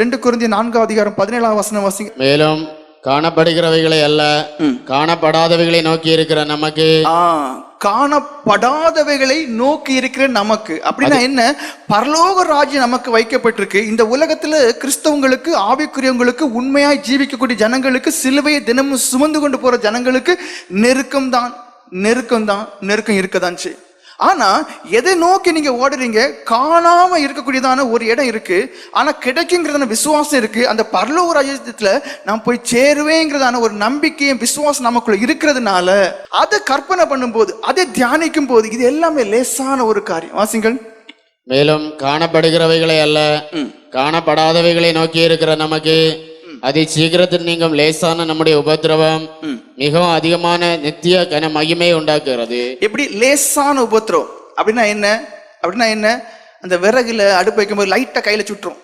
ரெண்டு குருந்தி நான்காவது அதிகாரம் பதினேழாம் வசனம் வாசிங்க. மேலும் காணப்படுகிறவைகளை அல்ல காணப்படாதவைகளை நோக்கி இருக்கிற நமக்கு. காணப்படாதவைகளை நோக்கி இருக்கிற நமக்கு. அப்படின்னா என்ன? பரலோக ராஜ்யம் நமக்கு வைக்கப்பட்டிருக்கு. இந்த உலகத்துல கிறிஸ்தவங்களுக்கு ஆவிக்குரியவங்களுக்கு உண்மையாய் ஜீவிக்கக்கூடிய ஜனங்களுக்கு சிலுவையை தினமும் சுமந்து கொண்டு போற ஜனங்களுக்கு நெருக்கம் தான் நெருக்கம் தான் நெருக்கம் இருக்கதான் செய்யும் ஆனா எதை நோக்கி நீங்க ஓடுறீங்க? காணாம இருக்கக்கூடியதான ஒரு இடம் இருக்கு. ஆனா கிடைக்குங்கிறதான விசுவாசம் இருக்கு. அந்த பரலோக ராஜ்யத்துல நான் போய் சேருவேங்கிறதான ஒரு நம்பிக்கையும் விசுவாசம் நமக்குள்ள இருக்கிறதுனால அதை கற்பனை பண்ணும்போது அதை தியானிக்கும் போது இது எல்லாமே லேசான ஒரு காரியம். வாசிங்கள். மேலும் காணப்படுகிறவைகளை அல்ல காணப்படாதவைகளை நோக்கி இருக்கிற நமக்கு அதி சீக்கிரத்தில் நீங்கும் லேசான நம்முடைய உபத்திரவம். மிகவும் அதிகமான நித்திய கன மகிமை உண்டாக்குகிறது. எப்படி லேசான உபத்திரம். அப்படின்னா என்ன? அப்படின்னா என்ன? அந்த விறகுல அடுப்பு வைக்கும்போது லைட்டா கையில சுட்டுரும்.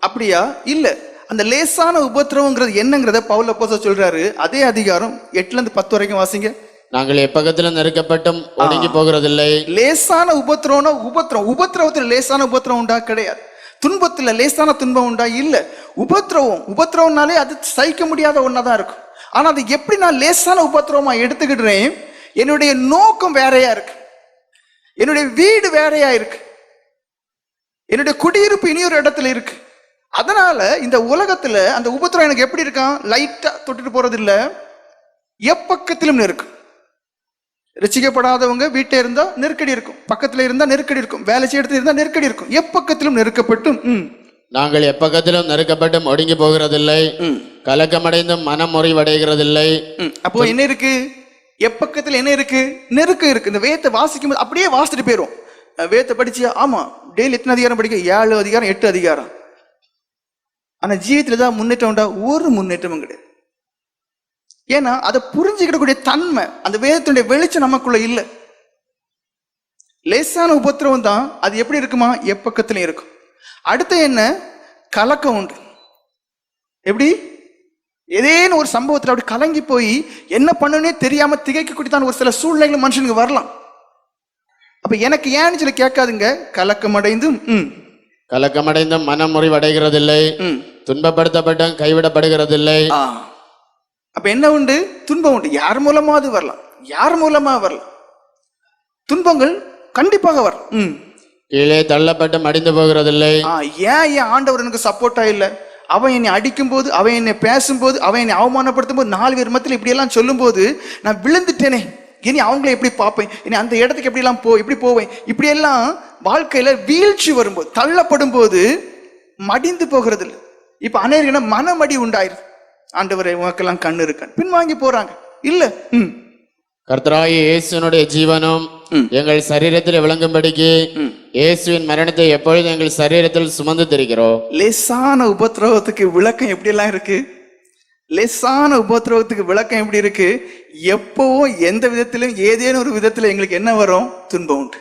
அப்படியா? இல்ல. அந்த லேசான உபத்திரவங்கிறது என்னங்கிறத பவுல போச சொல்றாரு. அதே அதிகாரம் எட்டுல இருந்து பத்து வரைக்கும் வாசிங்க. நாங்கள் எப்பக்கத்திலும் நெருக்கப்பட்டும் ஒடுங்கி போகிறதில்லை. லேசான உபத்திரவம்னா உபத்திரம். உபத்திரவத்துல லேசான உபத்திரம் உண்டா? கிடையாது. துன்பத்துல லேசான துன்பம் உண்டா? இல்ல. உபத்திரவம். உபத்திரவம்னாலே அது சகிக்க முடியாத ஒன்னாதான் இருக்கும். ஆனால் அது எப்படி நான் லேசான உபத்திரவமாக எடுத்துக்கிடுறேன்? என்னுடைய நோக்கம் வேறையா இருக்கு. என்னுடைய வீடு வேறையா இருக்கு. என்னுடைய குடியிருப்பு இனியொரு இடத்துல இருக்கு. அதனால இந்த உலகத்துல அந்த உபத்திரம் எனக்கு எப்படி இருக்கான் லைட்டா தொட்டுட்டு போறது இல்லை. எப்பக்கத்திலும் இருக்கு ரசிக்கப்படாதவங்க வீட்டை இருந்தா நெருக்கடி இருக்கும். பக்கத்துல இருந்தா நெருக்கடி இருக்கும். வேலை செய்ய இடத்துல இருந்தா நெருக்கடி இருக்கும். எப்பக்கத்திலும் நெருக்கப்பட்டும். ம், நாங்கள் எப்பக்கத்திலும் நெருக்கப்பட்டும் ஒடுங்கி போகிறதில்லை. ம், கலக்கமடைந்தும் மனம் முறிவடைகிறதில்லை. அப்போ என்ன இருக்கு? எப்பக்கத்துல என்ன இருக்கு? நெருக்கம் இருக்கு. இந்த வேத்தை வாசிக்கும் போது அப்படியே வாசிட்டு போயிரும். அஹ் வேத்தை படிச்சியா ஆமா டெய்லி எத்தனை அதிகாரம் படிக்க? ஏழு அதிகாரம் எட்டு அதிகாரம். ஆனா ஜீவித்துல தான் முன்னேற்றம் உண்டா? ஒரு முன்னேற்றமும் கிடையாது. ஏன்னா அதை புரிஞ்சுக்கிடக்கூடிய தன்மை அந்த வேதத்தினுடைய வெளிச்சம் நமக்குள்ள இல்லை. லேசான உபத்திரவம் தான். அது எப்படி இருக்குமா? எப்பக்கத்துலயும் இருக்கும். அடுத்து என்ன? கலக்கம் உண்டு. எப்படி? ஏதேனும் ஒரு சம்பவத்தில் அப்படி கலங்கி போய் என்ன பண்ணுனே தெரியாம திகைக்கக்கூடியதான ஒரு சில சூழ்நிலைகள் மனுஷனுக்கு வரலாம். அப்ப எனக்கு ஏன்னு சொல்லி கேட்காதுங்க? கலக்கம் அடைந்தும் ம். கலக்கமடைந்தும் மனம் முறிவடைகிறதில்லை ம். துன்பப்படுத்தப்பட்டும் கைவிடப்படுகிறதில்லை. அப்ப என்ன உண்டு? துன்பம் உண்டு. யார் மூலமா அது வரலாம். யார் மூலமா வரலாம்? துன்பங்கள் கண்டிப்பாக வரலாம். ம். கீழே தள்ளப்பட்டு மடிந்து போகிறதில்லை. ஆ ஏன் என் ஆண்டவர் எனக்கு சப்போர்ட்டா இல்லை? அவன் என்னை அடிக்கும்போது அவன் என்னை பேசும்போது அவன் என்னை அவமானப்படுத்தும் போது நாலு பேர் மத்தியில் இப்படியெல்லாம் சொல்லும்போது நான் விழுந்துட்டேனே. இனி அவங்கள எப்படி பார்ப்பேன்? இனி அந்த இடத்துக்கு எப்படிலாம் போ எப்படி போவேன்? இப்படியெல்லாம் வாழ்க்கையில வீழ்ச்சி வரும்போது தள்ளப்படும் போது மடிந்து போகிறது இல்லை இப்போ அநேகன மனமடி உண்டாயிருது ஆண்டவரை உனக்கெல்லாம் கண்ணு இருக்கான் பின்வாங்கி போறாங்க. இல்ல ம். இயேசுனுடைய ஜீவனும் எங்கள் சரீரத்தில் விளங்கும்படிக்கு இயேசுவின் மரணத்தை எப்பொழுது எங்கள் சரீரத்தில் சுமந்து திரிகிறோம் லேசான உபத்திரவத்துக்கு விளக்கம் எப்படியெல்லாம் இருக்கு? லேசான உபத்திரவத்துக்கு விளக்கம் எப்படி இருக்கு? எப்பவும் எந்த விதத்திலும் ஏதேனும் ஒரு விதத்துல எங்களுக்கு என்ன வரும்? துன்பம் உண்டு.